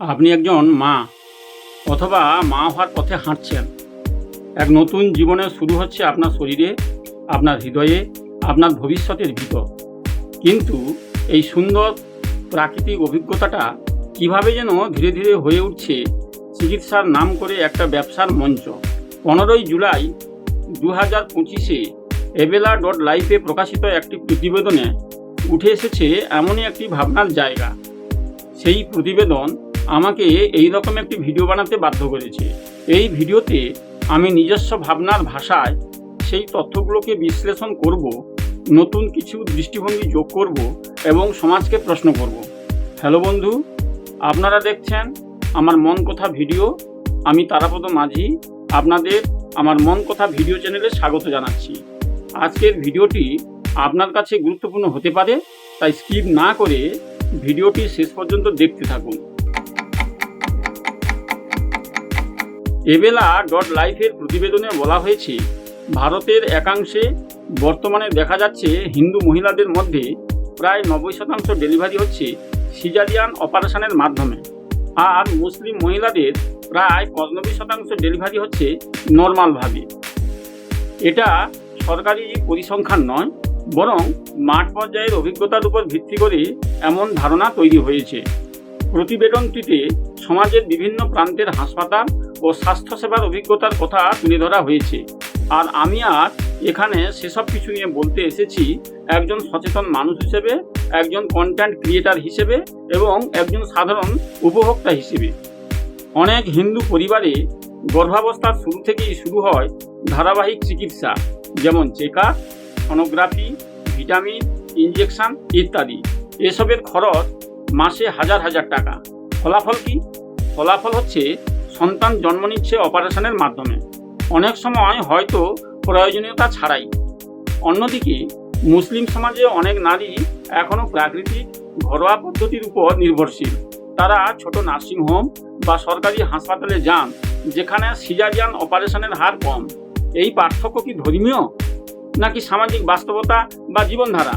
আপনি একজন মা, অথবা মা হওয়ার পথে হাঁটছেন। এক নতুন জীবনে শুরু হচ্ছে আপনার শরীরে, আপনার হৃদয়ে, আপনার ভবিষ্যতের ভিতর। কিন্তু এই সুন্দর প্রাকৃতিক অভিজ্ঞতাটা কীভাবে যেন ধীরে ধীরে হয়ে উঠছে, চিকিৎসার নাম করে একটা ব্যবসার মঞ্চ। পনেরোই জুলাই দু হাজার পঁচিশে এবেলা ডট লাইফে প্রকাশিত একটি প্রতিবেদনে উঠে এসেছে এমনই একটি ভাবনার জায়গা। সেই প্রতিবেদন আমাকে এই রকম একটি ভিডিও বানাতে বাধ্য করেছে। এই ভিডিওতে আমি নিজস্ব ভাবনার ভাষায় সেই তথ্যগুলোকে বিশ্লেষণ করব, নতুন কিছু দৃষ্টিভঙ্গি যোগ করব এবং সমাজকে প্রশ্ন করব। হ্যালো বন্ধু, আপনারা দেখছেন আমার মন কথা ভিডিও। আমি তারাপদ মাঝি, আপনাদের আমার মন কথা ভিডিও চ্যানেলে স্বাগত জানাচ্ছি। আজকের ভিডিওটি আপনার কাছে গুরুত্বপূর্ণ হতে পারে, তাই স্কিপ না করে ভিডিওটি শেষ পর্যন্ত দেখতে থাকুন। এবেলা ডট লাইফের প্রতিবেদনে বলা হয়েছে, ভারতের একাংশে বর্তমানে দেখা যাচ্ছে হিন্দু মহিলাদের মধ্যে প্রায় নব্বই শতাংশ ডেলিভারি হচ্ছে সিজারিয়ান অপারেশনের মাধ্যমে। আর মুসলিম মহিলাদের প্রায় পঁচানব্বই শতাংশ ডেলিভারি হচ্ছে নর্মালভাবে এটা সরকারি পরিসংখ্যান নয়, বরং মাঠ পর্যায়ের অভিজ্ঞতার উপর ভিত্তি করে এমন ধারণা তৈরি হয়েছে। প্রতিবেদনটিতে সমাজের বিভিন্ন প্রান্তের হাসপাতাল ও স্বাস্থ্যসেবার অভিজ্ঞতার কথা তুলে ধরা হয়েছে। আর আমি আর এখানে সেসব কিছু নিয়ে বলতে এসেছি একজন সচেতন মানুষ হিসেবে, একজন কন্টেন্ট ক্রিয়েটার হিসেবে এবং একজন সাধারণ উপভোক্তা হিসেবে। অনেক হিন্দু পরিবারে গর্ভাবস্থার শুরু থেকেই শুরু হয় ধারাবাহিক চিকিৎসা, যেমন check up sonography vitamin injection ইত্যাদি। এসবের খরচ মাসে হাজার হাজার টাকা। ফলাফল কি? ফলাফল হচ্ছে সন্তান জন্ম নিচ্ছে অপারেশনের মাধ্যমে। অনেক সময় হয়তো প্রয়োজনীয়তা ছাড়াই। অন্যদিকে, মুসলিম সমাজে অনেক নারী এখনও প্রাকৃতিক ঘরোয়া পদ্ধতির উপর নির্ভরশীল। তারা ছোট নার্সিংহোম বা সরকারি হাসপাতালে যান, যেখানে সিজারিয়ান অপারেশনের হার কম। এই পার্থক্য কি ধর্মীয়, নাকি সামাজিক বাস্তবতা বা জীবনধারা?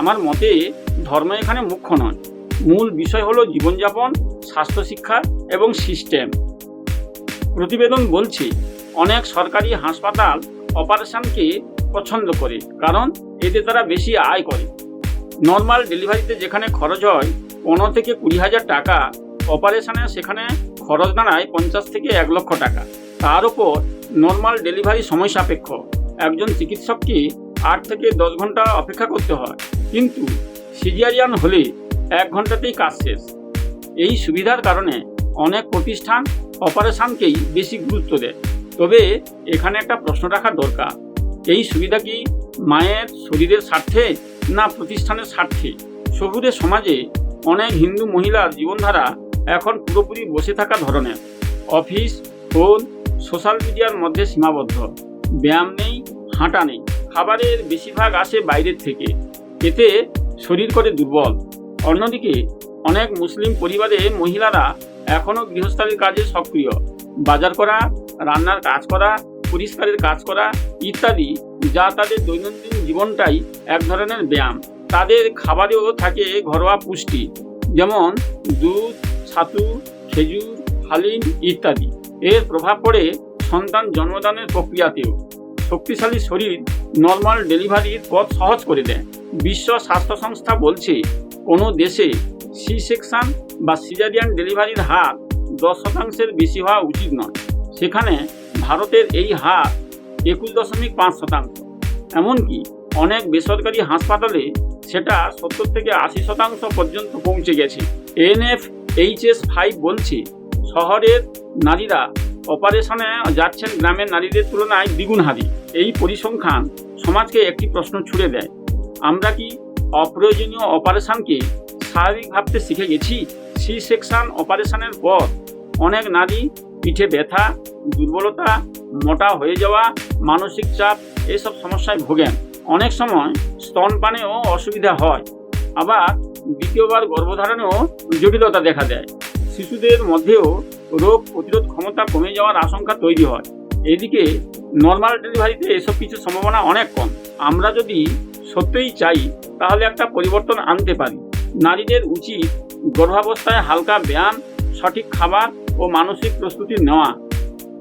আমার মতে, ধর্ম এখানে মুখ্য নয়। মূল বিষয় হলো জীবনযাপন স্বাস্থ্য শিক্ষা এবং সিস্টেম। প্রতিবেদন বলছে, অনেক সরকারি হাসপাতাল অপারেশনকে পছন্দ করে, কারণ এতে তারা বেশি আয় করে। নর্মাল ডেলিভারিতে যেখানে খরচ হয়, পনেরো থেকে কুড়ি হাজার টাকা, অপারেশনে সেখানে খরচ দাঁড়ায় পঞ্চাশ থেকে এক লক্ষ টাকা। তার উপর নর্মাল ডেলিভারি সময় সাপেক্ষ। একজন চিকিৎসককে আট থেকে দশ ঘণ্টা অপেক্ষা করতে হয়, কিন্তু সিজিয়ারিয়ান হলে এক ঘন্টাতেই কাজ শেষ। এই সুবিধার কারণে অনেক প্রতিষ্ঠান অপারেশনকেই বেশি গুরুত্ব দেয়। তবে এখানে একটা প্রশ্ন রাখা দরকার, এই সুবিধা কি মায়ের শরীরের স্বার্থে না প্রতিষ্ঠানের স্বার্থে? শহুরে সমাজে অনেক হিন্দু মহিলার জীবনধারা এখন পুরোপুরি বসে থাকা ধরনের। অফিস, ফোন, সোশ্যাল মিডিয়ার মধ্যে সীমাবদ্ধ। ব্যায়াম নেই, হাঁটা নেই। খাবারের বেশিরভাগ আসে বাইরের থেকে। এতে শরীর করে দুর্বল। অন্যদিকে অনেক মুসলিম পরিবারে মহিলারা এখনও গৃহস্থালীর কাজে সক্রিয়। বাজার করা, রান্নার কাজ করা, পরিষ্কারের কাজ করা ইত্যাদি যা তাদের দৈনন্দিন জীবনটাই এক ধরনের ব্যায়াম। তাদের খাবারেও থাকে ঘরোয়া পুষ্টি, যেমন দুধ, ছাতু, খেজুর, হালিম ইত্যাদি। এর প্রভাব পড়ে সন্তান জন্মদানের প্রক্রিয়াতেও। শক্তিশালী শরীর নর্মাল ডেলিভারির পথ সহজ করে দেয়। বিশ্ব স্বাস্থ্য সংস্থা বলছে, কোনো দেশে সি সেকশন বা সিজারিয়ান ডেলিভারির হার দশ শতাংশের বেশি হওয়া উচিত নয়। সেখানে ভারতের এই হার একুশ দশমিক পাঁচ শতাংশ। এমনকি অনেক বেসরকারি হাসপাতালে সেটা সত্তর থেকে আশি শতাংশ পর্যন্ত পৌঁছে গেছে। এনএফ এইচএস ফাইভ বলছে, শহরের নারীরা অপারেশনে যাচ্ছেন গ্রামের নারীদের তুলনায় দ্বিগুণ হারি এই পরিসংখ্যান সমাজকে একটি প্রশ্ন ছুড়ে দেয়। আমরা কি অপ্রয়োজনীয় অপারেশনকে স্বাভাবিক ভাবতে শিখে গেছি সি সেকশন অপারেশনের পর অনেক নারী পিঠে ব্যথা, দুর্বলতা, মোটা হয়ে যাওয়া, মানসিক চাপ এসব সমস্যায় ভোগেন। অনেক সময় স্তনপানেও অসুবিধা হয়। আবার দ্বিতীয়বার গর্ভধারণেও জটিলতা দেখা দেয়। শিশুদের মধ্যেও রোগ প্রতিরোধ ক্ষমতা কমে যাওয়ার আশঙ্কা তৈরি হয়। এদিকে নর্মাল ডেলিভারিতে এসব কিছু সম্ভাবনা অনেক কম। আমরা যদি সত্যিই চাই, তাহলে একটা পরিবর্তন আনতে পারি। নারীদের উচিত গর্ভাবস্থায় হালকা ব্যায়াম, সঠিক খাবার ও মানসিক প্রস্তুতি নেওয়া।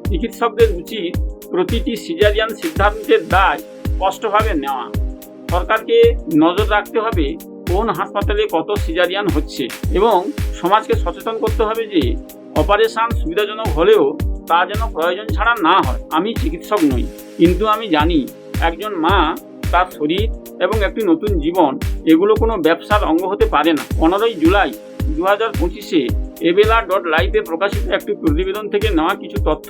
চিকিৎসকদের উচিত প্রতিটি সিজারিয়ান সিদ্ধান্তের দায় স্পষ্টভাবে নেওয়া। সরকারকে নজর রাখতে হবে কোন হাসপাতালে কত সিজারিয়ান হচ্ছে এবং সমাজকে সচেতন করতে হবে যে অপারেশন সুবিধাজনক হলেও তা যেন প্রয়োজন ছাড়া না হয়। আমি চিকিৎসক নই, কিন্তু আমি জানি একজন মা তার শরীর এবং একটি নতুন জীবন, এগুলো কোনো ব্যবসার অঙ্গ হতে পারে না। পনেরোই জুলাই দু হাজার পঁচিশে এবেলা ডট লাইভে প্রকাশিত একটি প্রতিবেদন থেকে নেওয়া কিছু তথ্য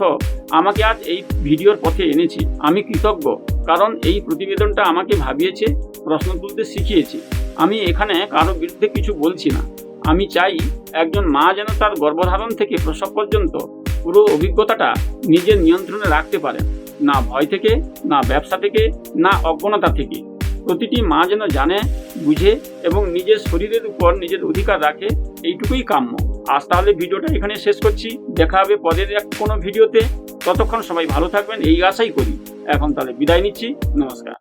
আমাকে আজ এই ভিডিওর পথে এনেছে। আমি কৃতজ্ঞ, কারণ এই প্রতিবেদনটা আমাকে ভাবিয়েছে, প্রশ্ন তুলতে শিখিয়েছে। আমি এখানে কারও বিরুদ্ধে কিছু বলছি না। আমি চাই একজন মা যেন তার গর্ভধারণ থেকে প্রসব পর্যন্ত পুরো অভিজ্ঞতাটা নিজের নিয়ন্ত্রণে রাখতে পারেন। না ভয় থেকে, না ব্যবসা থেকে, না অজ্ঞতা থেকে। প্রতিটি মা যেন জানে, বুঝে এবং নিজের শরীরের উপর নিজের অধিকার রাখে, এইটুকুই কাম্য। আজ তাহলে ভিডিওটা এখানে শেষ করছি। দেখা হবে পরের এক কোনো ভিডিওতে। ততক্ষণ সবাই ভালো থাকবেন, এই আশাই করি। এখন তাহলে বিদায় নিচ্ছি। নমস্কার।